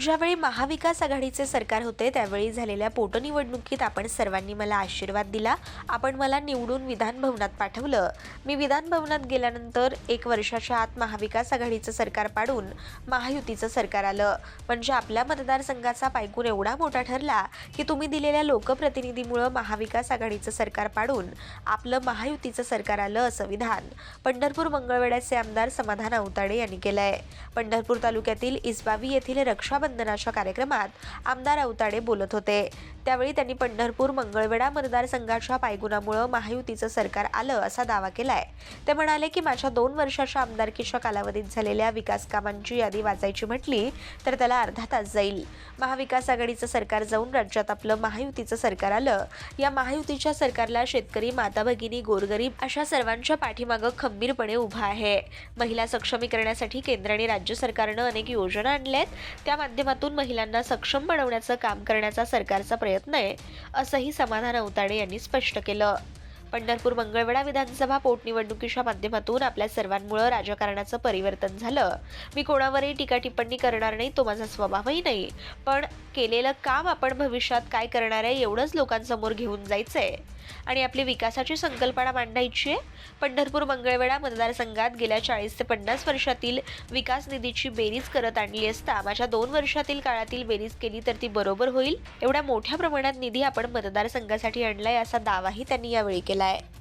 ज्यावेळी महाविकास आघाडीचे सरकार होते त्यावेळी झालेल्या पोटनिवडणुकीत आपण सर्वांनी मला आशीर्वाद दिला. आपण मला निवडून विधान भवनात पाठवलं. मी विधानभवनात गेल्यानंतर एक वर्षाच्या आत महाविकास आघाडीचं सरकार पाडून महायुतीचं सरकार आलं. म्हणजे आपल्या मतदारसंघाचा पायकून एवढा मोठा ठरला की तुम्ही दिलेल्या लोकप्रतिनिधीमुळं महाविकास आघाडीचं सरकार पाडून आपलं महायुतीचं सरकार आलं असं विधान पंढरपूर मंगळवेड्याचे आमदार समाधान अवताडे यांनी केलं आहे पंढरपूर तालुक्यातील इसबावी येथील रक्षा रक्षाबंधनाच्या कार्यक्रमात आमदार अवताडे बोलत होते. त्यावेळी त्यांनी पंढरपूर मंगळवेढा मतदारसंघाच्या पायगुणामुळं महायुतीचं सरकार आलं असा दावा केलाय. ते म्हणाले की माझ्या दोन वर्षाच्या आमदारकीच्या कालावधीत झालेल्या विकास कामांची यादी वाचायची म्हटली तर त्याला अर्धा तास जाईल. महाविकास आघाडीचं सरकार जाऊन राज्यात आपलं महायुतीचं सरकार आलं. या महायुतीच्या सरकारला शेतकरी माता भगिनी गोरगरीब अशा सर्वांच्या पाठीमागं खंबीरपणे उभा आहे. महिला सक्षमीकरणासाठी केंद्र आणि राज्य सरकारनं अनेक योजना आणल्या आहेत त्या माध्यमातून महिलांना सक्षम बनवण्याचं काम करण्याचा सरकारचा प्रयत्न आहे असंही समाधान अवताडे यांनी स्पष्ट केलं. पंढरपूर मंगळवेढा विधानसभा पोटनिवडणुकीच्या माध्यमातून आपल्या सर्वांमुळं राजकारणाचं परिवर्तन झालं. मी कोणावरही टीका टिप्पणी करणार नाही तो माझा स्वभावही नाही. पण केलेलं काम आपण भविष्यात काय करणार आहे एवढंच लोकांसमोर घेऊन जायचंय. आणि आपली विकासाची संकल्पना मांडायची आहे. पंढरपूर मंगळवेढा मतदारसंघात गेल्या चाळीस ते पन्नास वर्षातील विकास निधीची बेरीज करत आणली असता माझ्या दोन वर्षातील काळातील बेरीज केली तर ती बरोबर होईल? एवढ्या मोठ्या प्रमाणात निधी आपण मतदारसंघासाठी आणलाय असा दावाही त्यांनी यावेळी केला आहे